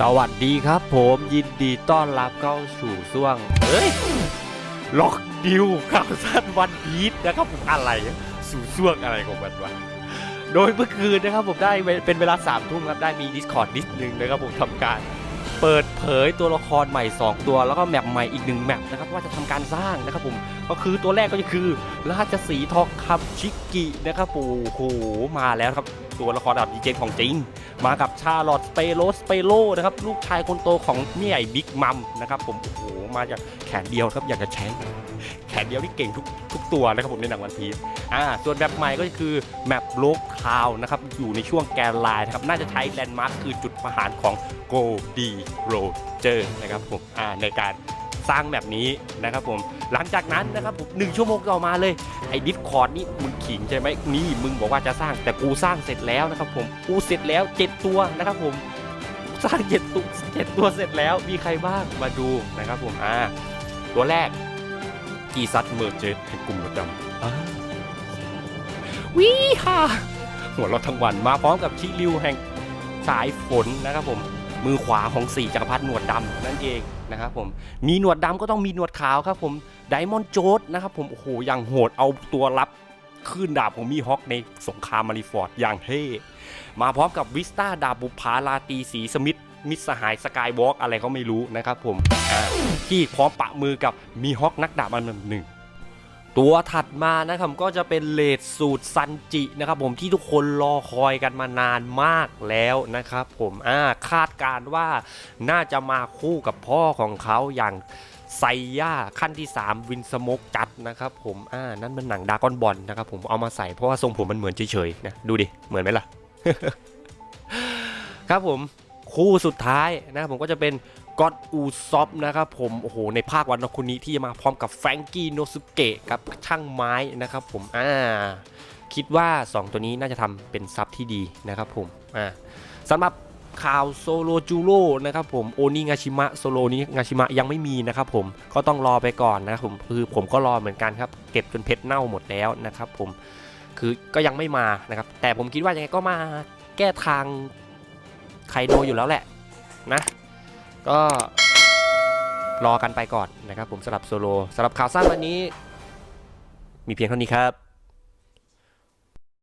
สวัสดีครับผมยินดีต้อนรับเข้าสู่ช่วงเอ้ยล็อกดิวข่าวสั้นวันพีชนะครับผมอะไรสู่ช่วงอะไรของมันวะโดยเมื่อคืนนะครับผมได้เป็นเวลาสามทุ่มครับได้มี Discord นิดนึงนะครับผมทำการเปิดเผยตัวละครใหม่ 2 ตัว แล้วก็แมปใหม่อีกหนึ่งแมปนะครับว่าจะทำการสร้างนะครับผมก็คือตัวแรกก็คือราชสีทองคำชิกกินะครับโอ้โหมาแล้วครับตัวละครระดับดีเจของจริง มากับชาลอตสเปโรสเปโลนะครับลูกชายคนโตของเมี่ยบิ๊กมัมนะครับผมโอ้โหมาจากแขนเดียวครับอยากจะแชงแขนเดียวที่เก่งทุกทุกตัวนะครับผมในหนังวันพีซอ่าส่วนแบบใหม่ก็คือแมปโลกคาวนะครับอยู่ในช่วงแกนไลน์นะครับน่าจะใช้แลนด์มาร์คคือจุดประหารของโกดีโรเจอร์นะครับผมอ่าในการ สร้างแบบนี้นะครับผมหลังจากนั้นนะครับผมหนึ่งชั่วโมงต่อมาเลยไอ้ดิสคอร์ดนี่มึงขิงใช่ไหมนี่มึงบอกว่าจะสร้างแต่กูสร้างเสร็จแล้วนะครับผมกูเสร็จแล้วเจ็ดตัวนะครับผมสร้างเจ็ดตัวเจ็ดตัวเสร็จแล้วมีใครบ้างมาดูนะครับผมอ่าตัวแรกกีซัตเมอร์เจนแห่งกลุ่มมดดำอ่าวิฮ่าหัวเราทั้งวันมาพร้อมกับชิริวแห่งสายฝนนะครับผมมือขวาของสี่จักรพรรดิหนวดดำนั่นเอง นะครับผมมีหนวดดำก็ต้องมีหนวดขาวครับผมไดมอนด์โจดนะครับผมโอ้โหอย่างโหดเอาตัวรับขึ้นดาบของมีฮอกในสงครามมาริฟอร์ดอย่างเท่มาพร้อมกับวิสตาดาบบุพาลาตีสีสมิธมิสหายสกายวอล์กอะไรก็ไม่รู้นะครับผมที่พร้อมปะมือกับมีฮอกนักดาบอันดับหนึ่ง ตัวถัดมานะครับก็จะเป็นเลดสูตรซันจินะครับผมที่ทุกคนรอคอยกันมานานมากแล้วนะครับผมอ่าคาดการว่าน่าจะมาคู่กับพ่อของเขาอย่างไซย่าขั้นที่ 3 วินสโมกจัดนะครับผมอ่านั่นมันหนังดากอนบอลนะครับผมเอามาใส่เพราะว่าทรงผมมันเหมือนเฉยๆนะดูดิเหมือนไหมล่ะ ครับผมคู่สุดท้ายนะครับผมก็จะเป็น ก็อดอูซอฟนะครับผมโอ้โหในภาควันนคุนี้ที่จะมาพร้อมกับแฟรงกี้โนสุเกะกับช่างไม้นะครับผมอ่าคิดว่า 2 ตัวนี้น่าจะทำเป็นซับที่ดีนะครับผมอ่าสำหรับข่าวโซโลจูโร่นะครับผมโอนิงาชิมะโซโลนิงาชิมะยังไม่มีนะครับผมก็ต้องรอไปก่อนนะครับผมคือผมก็รอเหมือนกันครับ เก็บจนเพชรเน่าหมดแล้วนะครับผมคือก็ยังไม่มานะครับ แต่ผมคิดว่ายังไงก็มาแก้ทางไคโดอยู่แล้วแหละนะ ก็รอกันไปก่อนนะครับผมสำหรับโซโลสำหรับข่าวสั้นวันนี้ มีเพียงเท่านี้ครับ